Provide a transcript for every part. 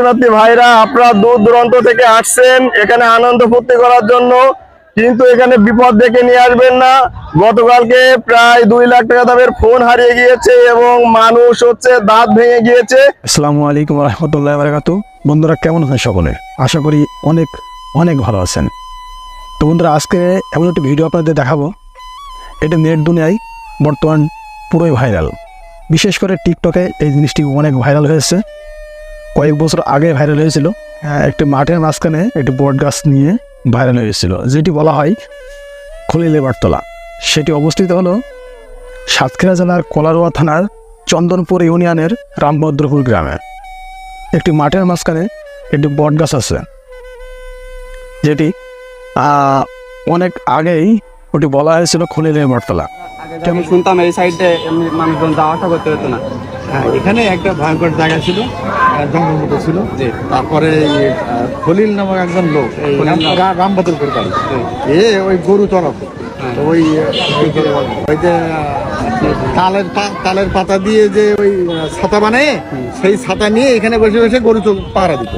দর্শনার্থী ভাইরা, আপনারা দূর দূরান্ত থেকে আসছেন। এখানে আনন্দ ফুর্তি করার জন্য। কিন্তু এখানে বিপদ ডেকে নিয়ে আসবেন না। গতকালকে প্রায় দুই লাখ টাকা দামের ফোন হারিয়ে গিয়েছে এবং মানুষ হচ্ছে দাঁত ভেঙে গিয়েছে। আসসালামু আলাইকুম রহমতুল্লাহ বারাকাত। বন্ধুরা, কেমন আছেন সকলে? আশা করি অনেক অনেক ভালো আছেন। তো বন্ধুরা, আজকে এমন একটি ভিডিও আপনাদের দেখাবো। এটা নেট দুনিয়ায় বর্তমান পুরোই ভাইরাল বিশেষ করে টিকটকে এই জিনিসটি অনেক ভাইরাল হয়েছে। কয়েক বছর আগে ভাইরাল হয়েছিল একটি মাঠের মাঝখানে একটি বট গাছ নিয়ে ভাইরাল হয়েছিল, যেটি বলা হয় খলিল লেবারতলা সেটি অবস্থিত হলো সাতক্ষীরা জেলার কলারোয়া থানার চন্দনপুর ইউনিয়নের রামভদ্রপুর গ্রামে। একটি মাঠের মাঝখানে একটি বট গাছ আছে, যেটি অনেক আগেই ওটি বলা হয়েছিল খলিলের বটতলা আমি শুনতাম এই সাইডে মানুষজন যাওয়া আসা করতে হতো না। হ্যাঁ এখানে একটা ভয়ঙ্কর জায়গা ছিল জঙ্গল মতো ছিল। তারপরে খলিল নামক একজন লোক এই রাম- রা- রামবদরপুর বাড়ি এ ওই গরু চড়াতো ওই ওই যে তালের তালের পাতা দিয়ে যে ওই ছাতা বানায় সেই ছাতা নিয়ে এখানে বসে বসে গরু পাহারা দিত।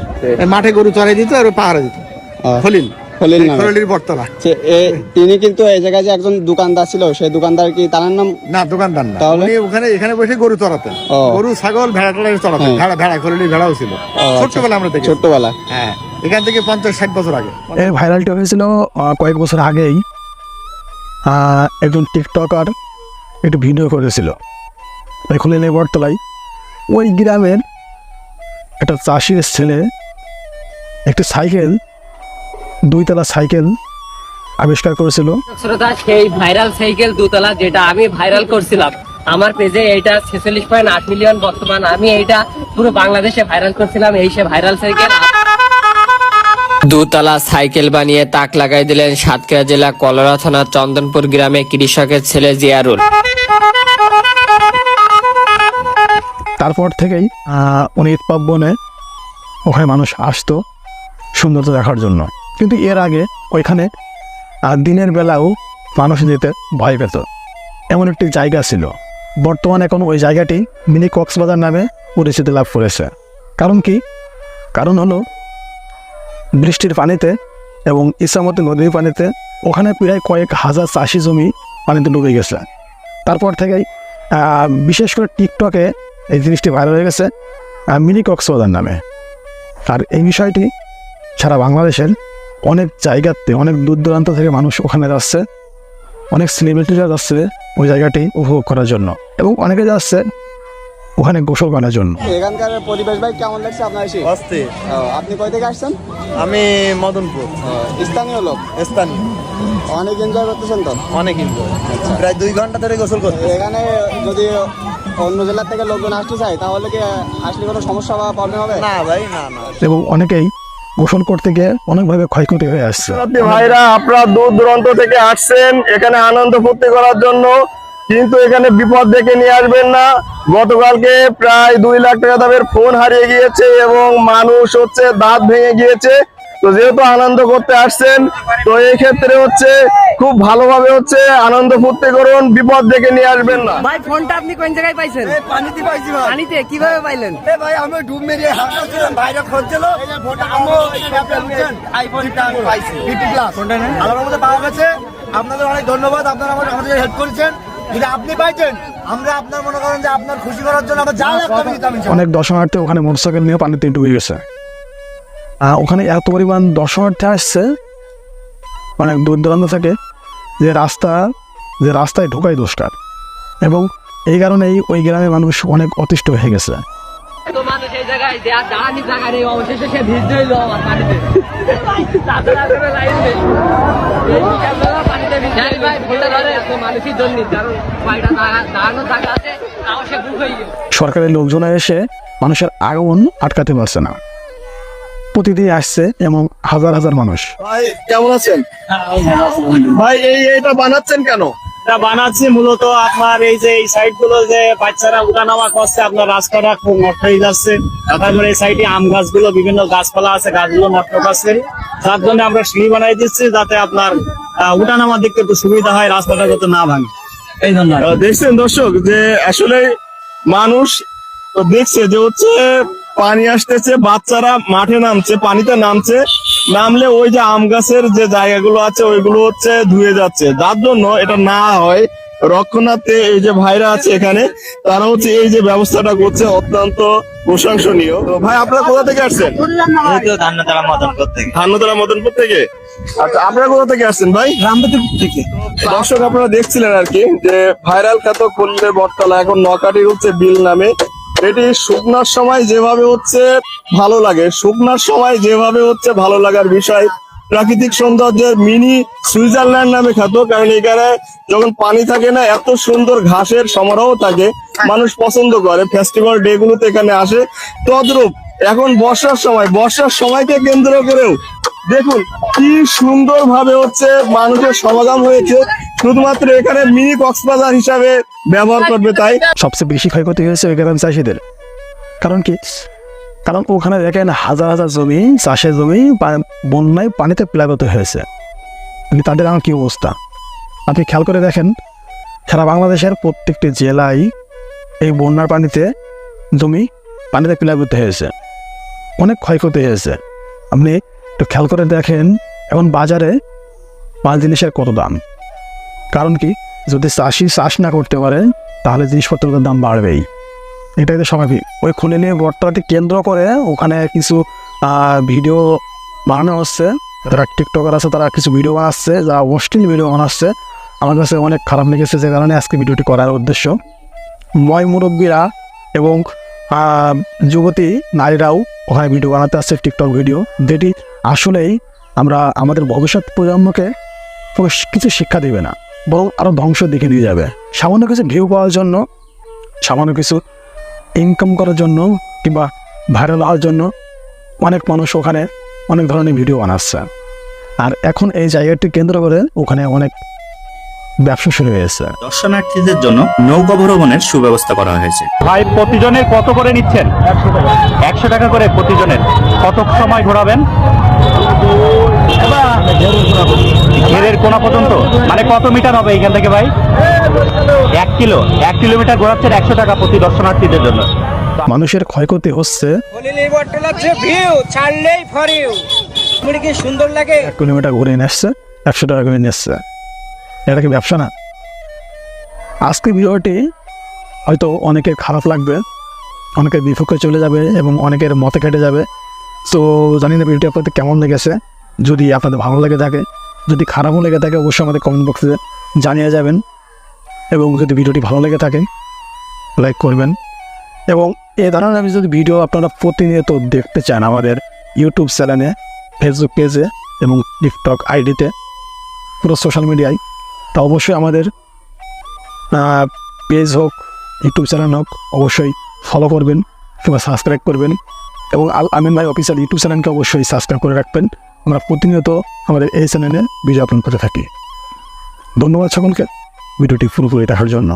মাঠে গরু চড়াই দিত আর পাহারা দিত। খলিল। খলিল নামে। খলিলির বটতলা। তিনি কিন্তু এই জায়গায় যে একজন দোকানদার ছিল সেই দোকানদার কি তার নাম? না দোকানদার না। তাহলে? উনি ওখানে এখানে বসে গরু চড়াতেন। গরু ছাগল ভেড়া টেড়া চড়াতেন। হ্যাঁ। ভেড়া ভেড়া খলিলির ভেড়াও ছিল। আচ্ছা। ছোট্টবেলা আমরা দেখি ছোট্টবেলা। হ্যাঁ। এখান থেকে পঞ্চাশ ষাট বছর আগে। এই ভাইরালটি হয়েছিল আহ, কয়েক বছর আগেই। আহ, একজন টিকটকার একটু ভিডিও করেছিল। তাই খলিলের বটতলায়। ওই গ্রামের একটা চাষির ছেলে একটি সাইকেল দুইতলা সাইকেল আবিষ্কার করেছিল। শ্রোতা সেই ভাইরাল সাইকেল দুতলা যেটা আমি ভাইরাল করছিলাম। আমার পেজে এইটা ছেচল্লিশ পয়েন্ট আট মিলিয়ন বর্তমান। আমি এইটা পুরো বাংলাদেশে ভাইরাল করছিলাম এই সে ভাইরাল সাইকেল। দুতলা সাইকেল বানিয়ে তাক লাগাই দিলেন সাতক্ষীরা জেলা কলরা থানার চন্দনপুর গ্রামে কৃষকের ছেলে জিয়ারুল। তারপর থেকেই আহ, উনি পার্বণে ওখানে মানুষ আসতো সৌন্দর্য দেখার জন্য। কিন্তু এর আগে ওইখানে আহ, দিনের বেলাও মানুষ যেতে ভয় পেত। এমন একটি জায়গা ছিল। বর্তমানে এখন ওই জায়গাটি মিনি কক্সবাজার নামে পরিচিতি লাভ করেছে। কারণ কি? কারণ হলো বৃষ্টির পানিতে এবং ইসামতি নদীর পানিতে ওখানে প্রায় কয়েক হাজার চাষি জমি পানিতে ডুবে গেছে। তারপর থেকেই আহ, বিশেষ করে টিকটকে এই জিনিসটি ভাইরাল হয়ে গেছে মিনি কক্সবাজার নামে। আর এই বিষয়টি সারা বাংলাদেশের অনেক জায়গাতে অনেক দূর দূরান্ত থেকে মানুষ ওখানে যাচ্ছে। অনেক সেলিব্রিটিরা যাচ্ছে ওই জায়গাটি উপভোগ করার জন্য এবং অনেকে যাচ্ছে ওখানে গোসল করার জন্য। এখানকার পরিবেশ ভাই কেমন লাগছে আপনার এসে? অস্থির। আপনি কই থেকে আসছেন? আমি মদনপুর। স্থানীয় লোক? স্থানীয়। অনেক এনজয় করতেছেন তো? অনেক এনজয় প্রায় দুই ঘণ্টা ধরে গোসল করতে এখানে যদি অন্য জেলার থেকে লোকজন আসতে চায় তাহলে কি আসলে কোনো সমস্যা বা প্রবলেম হবে? না ভাই না না। এবং অনেকেই গোসল করতে গিয়ে অনেকভাবে ক্ষয়ক্ষতি হয়ে আসছে। ভাইরা, আপনারা দূর দূরান্ত থেকে আসছেন, এখানে আনন্দ ফুর্তি করার জন্য, কিন্তু এখানে বিপদ দেখে নিয়ে আসবেন না। গতকালকে প্রায় দুই লাখ টাকা দামের ফোন হারিয়ে গিয়েছে এবং মানুষ হচ্ছে দাঁত ভেঙে গিয়েছে। তো যেহেতু আনন্দ করতে আসছেন তো এই ক্ষেত্রে হচ্ছে খুব ভালোভাবে হচ্ছে আনন্দ ফুর্তি করুন বিপদ দেখে নিয়ে আসবেন না। ভাই ফোনটা আপনি কোন জায়গায় পাইছেন? পানিতে পাইছি ভাই। পানিতে কীভাবে পাইলেন? এ ভাই আমি ডুব মেরিয়ে হাঁটছিলাম বাইরে খুঁজছিল। আইফোনটা আমি পাইছি। ফিফটি প্লাস ফোনটা না আল্লাহর মধ্যে পাওয়া গেছে। আপনাদের অনেক ধন্যবাদ আপনারা আমাদের আমাদের হেল্প করেছেন। যদি আপনি পাইছেন আমরা আপনার মনে করেন যে আপনার খুশি করার জন্য আমরা যা লাগবে আমি অনেক দর্শনার্থী ওখানে মোটরসাইকেল নিয়ে পানিতে ডুবে গেছে। ওখানে এত পরিমাণ দর্শনার্থী আসছে, অনেক দূর দূরান্ত থেকে, যে রাস্তা, যে রাস্তায় ঢোকাই দুষ্কার এবং এই কারণেই ওই গ্রামের মানুষ অনেক অতিষ্ঠ হয়ে গেছে। সরকারের লোকজন এসে মানুষের আগমন আটকাতে পারছে না। প্রতিদিন আসছে এবং হাজার হাজার মানুষ। ভাই কেমন আছেন? ভাই এই এটা বানাচ্ছেন কেন? এটা বানাচ্ছি মূলত আপনার এই যে এই সাইডগুলো যে বাচ্চারা উঠানামা করছে আপনার রাস্তাটা খুব নষ্ট হয়ে যাচ্ছে। তারপরে এই সাইডে আম গাছগুলো বিভিন্ন গাছপালা আছে গাছগুলো নষ্ট করছে। তার জন্য আমরা সিঁড়ি বানাই দিচ্ছি যাতে আপনার আহ, উঠানামা দেখতে একটু সুবিধা হয় রাস্তাটা যাতে না ভাঙে। এই জন্য দেখছেন দর্শক যে আসলে মানুষ দেখছে যে হচ্ছে পানি আসতেছে বাচ্চারা মাঠে নামছে পানিতে নামছে। নামলে ওই যে আম গাছের যে জায়গাগুলো আছে ওইগুলো হচ্ছে ধুয়ে যাচ্ছে। যার জন্য এটা না হয় রক্ষণার্থে এই যে ভাইরা আছে এখানে তারা হচ্ছে এই যে ব্যবস্থাটা করছে অত্যন্ত প্রশংসনীয়। তো ভাই আপনারা কোথা থেকে আসছেন? ধান্যতলা মদনপুর থেকে। আচ্ছা আপনারা কোথা থেকে আসছেন ভাই? রামবাদুর থেকে। দর্শক আপনারা দেখছিলেন আর কি যে ভাইরাল খ্যাত খুললে বটতলা এখন নকাটি হচ্ছে বিল নামে। এটি শুকনার সময় যেভাবে হচ্ছে ভালো লাগে। শুকনার সময় যেভাবে হচ্ছে ভালো লাগার বিষয়। প্রাকৃতিক সৌন্দর্যের মিনি সুইজারল্যান্ড নামে খ্যাত, কারণ এখানে যখন পানি থাকে না, এত সুন্দর ঘাসের সমারোহ থাকে, মানুষ পছন্দ করে। ফেস্টিভ্যাল ডে গুলোতে এখানে আসে। তদ্রূপ, এখন বর্ষার সময়। বর্ষার সময়কে কেন্দ্র করেও দেখুন কি সুন্দর ভাবে হচ্ছে মানুষের সমাগম হয়েছে। শুধুমাত্র এখানে মিনি কক্সবাজার হিসাবে ব্যবহার করবে, তাই? সবচেয়ে বেশি ক্ষয়ক্ষতি হয়েছে ওই গ্রাম চাষিদের। কারণ কি? কারণ ওখানে দেখেন হাজার হাজার জমি, চাষের জমি বন্যায় পানিতে প্লাবিত হয়েছে। তাদের আমার কী অবস্থা? আপনি খেয়াল করে দেখেন, সারা বাংলাদেশের প্রত্যেকটি জেলায় এই বন্যার পানিতে জমি পানিতে প্লাবিত হয়েছে। অনেক ক্ষয়ক্ষতি হয়েছে। আপনি একটু খেয়াল করে দেখেন, এখন বাজারে মাল জিনিসের কত দাম? কারণ কি, যদি চাষি চাষ না করতে পারে, তাহলে জিনিসপত্রের দাম বাড়বেই। এটাই তো স্বাভাবিক। ওই খুলে নিয়ে বর্তমানটি কেন্দ্র করে ওখানে কিছু ভিডিও বানানো হচ্ছে। যারা টিকটকার আছে, তারা কিছু ভিডিও বানাচ্ছে যা অশ্লীল ভিডিও বানাচ্ছে। আমার কাছে অনেক খারাপ লেগেছে যে কারণে আজকে ভিডিওটি করার উদ্দেশ্য। ময় মুরব্বীরা এবং যুবতী নারীরাও ওখানে ভিডিও বানাতে আসছে, টিকটক ভিডিও। যেটি আসলেই আমরা, আমাদের ভবিষ্যৎ প্রজন্মকে কিছু শিক্ষা দেবে না। বরং আরও ধ্বংস দিকে নিয়ে যাবে। সামান্য কিছু ভিউ পাওয়ার জন্য সামান্য কিছু ইনকাম করার জন্য কিংবা ভাইরাল হওয়ার জন্য অনেক মানুষ ওখানে অনেক ধরনের ভিডিও বানাচ্ছে। আর এখন এই জায়গাটি কেন্দ্র করে ওখানে অনেক ব্যবসা শুরু হয়েছে। দর্শনার্থীদের জন্য নৌকা ভ্রমণের সুব্যবস্থা করা হয়েছে। ভাই প্রতিজনের কত করে নিচ্ছেন? একশো টাকা। করে প্রতিজনের। কত সময় ঘোরাবেন? ঘেরের কোনা পর্যন্ত? মানে কত মিটার হবে এখান থেকে ভাই? এক কিলো। এক কিলোমিটার ঘোরাচ্ছেন একশো টাকা প্রতি দর্শনার্থীদের জন্য। মানুষের ক্ষয়ক্ষতি হচ্ছে। সুন্দর লাগে এক কিলোমিটার ঘুরে নিয়ে একশো টাকা করে নিয়ে এটা কি ব্যবসা না? আজকে ভিডিওটি হয়তো অনেকের খারাপ লাগবে, অনেকের বিপক্ষে চলে যাবে এবং অনেকের মতে কেটে যাবে। তো জানি না ভিডিওটি আপনাদের কেমন লেগেছে। যদি আপনাদের ভালো লেগে থাকে, যদি খারাপও লেগে থাকে, অবশ্যই আমাদের কমেন্ট বক্সে জানিয়ে যাবেন। এবং যদি ভিডিওটি ভালো লেগে থাকে লাইক করবেন। এবং এ ধরনের আমি যদি ভিডিও আপনারা প্রতিনিয়ত দেখতে চান আমাদের ইউটিউব চ্যানেলে ফেসবুক পেজে এবং টিকটক আইডিতে পুরো সোশ্যাল মিডিয়ায় তা অবশ্যই আমাদের পেজ হোক ইউটিউব চ্যানেল হোক, অবশ্যই ফলো করবেন কিংবা সাবস্ক্রাইব করবেন। এবং আল আমিন ভাই অফিসিয়াল ইউটিউব চ্যানেলকে অবশ্যই সাবস্ক্রাইব করে রাখবেন। আমরা প্রতিনিয়ত আমাদের এই চ্যানেলে ভিডিও আপলোড করে থাকি। ধন্যবাদ সকলকে। ভিডিওটি পুরোপুরি দেখার জন্য।